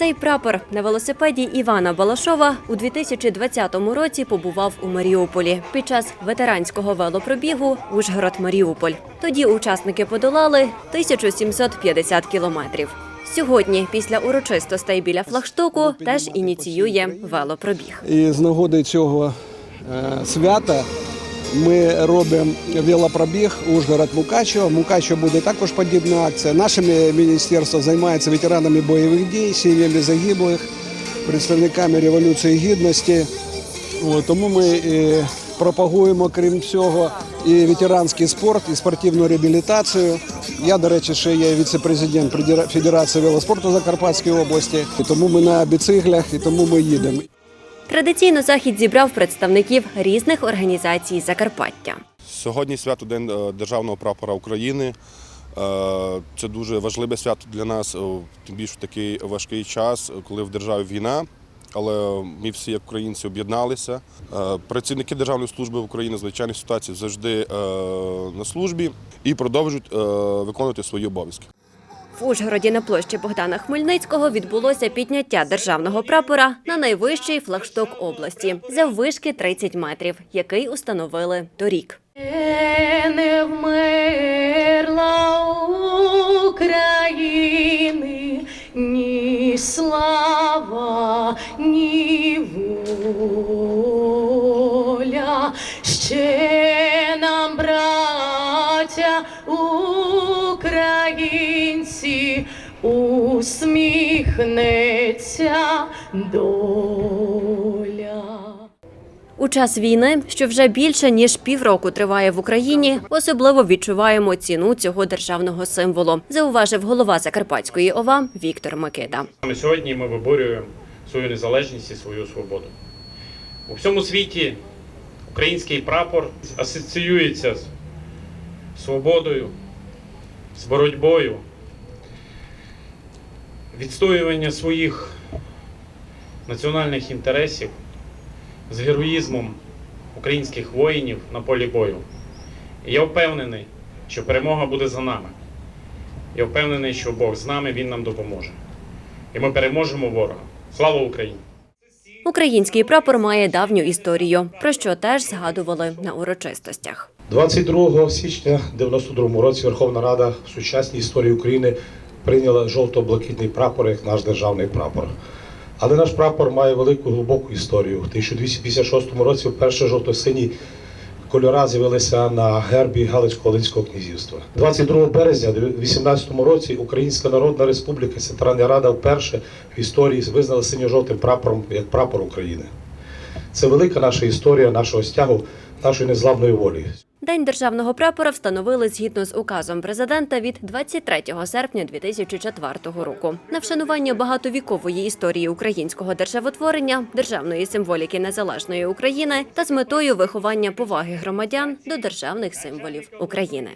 Цей прапор на велосипеді Івана Балашова у 2020 році побував у Маріуполі під час ветеранського велопробігу Ужгород-Маріуполь. Тоді учасники подолали 1750 кілометрів. Сьогодні, після урочистостей біля флагштоку, теж ініціює велопробіг. І з нагоди цього е, свята ми робимо велопробіг Ужгород Мукачево. Мукачево буде також подібна акція. Наше міністерство займається ветеранами бойових дій, сім'ями загиблих, представниками революції гідності. Тому ми е, пропагуємо, крім цього, і ветеранський спорт, і спортивну реабілітацію. Я, до речі, ще є віце-президент Федерації велоспорту Закарпатської області. І тому ми на біциклях, і тому ми їдемо. Традиційно захід зібрав представників різних організацій Закарпаття. Сьогодні свято День е, Державного прапора України. Е, Це дуже важливе свято для нас, е, тим більше в такий важкий час, коли в державі війна. Але ми всі, як українці, об'єдналися. Працівники Державної служби України з звичайних ситуацій завжди на службі і продовжують виконувати свої обов'язки. В Ужгороді на площі Богдана Хмельницького відбулося підняття державного прапора на найвищий флагшток області заввишки 30 метрів, який установили торік. Не вмерла України ні слава, ні воля. Ще усміхнеться доля. У час війни, що вже більше ніж півроку триває в Україні, особливо відчуваємо ціну цього державного символу, зауважив голова Закарпатської ОВА Віктор. Саме сьогодні ми виборюємо свою незалежність і свою свободу. У всьому світі український прапор асоціюється з свободою, з боротьбою, відстоювання своїх національних інтересів, з героїзмом українських воїнів на полі бою. І я впевнений, що перемога буде за нами. Я впевнений, що Бог з нами, Він нам допоможе. І ми переможемо ворога. Слава Україні! Український прапор має давню історію, про що теж згадували на урочистостях. 22 січня 92 році Верховна Рада в сучасній історії України прийняла жовто-блакитний прапор як наш державний прапор. Але наш прапор має велику глибоку історію. У 1256 році вперше жовто-сині кольора з'явилися на гербі Галицько-Волинського князівства. 22 березня 18 році Українська Народна Республіка Центральна Рада вперше в історії визнали синьо-жовтим прапором як прапор України. Це велика наша історія нашого стягу, нашої незламної волі. День державного прапора встановили згідно з указом президента від 23 серпня 2004 року. На вшанування багатовікової історії українського державотворення, державної символіки незалежної України та з метою виховання поваги громадян до державних символів України.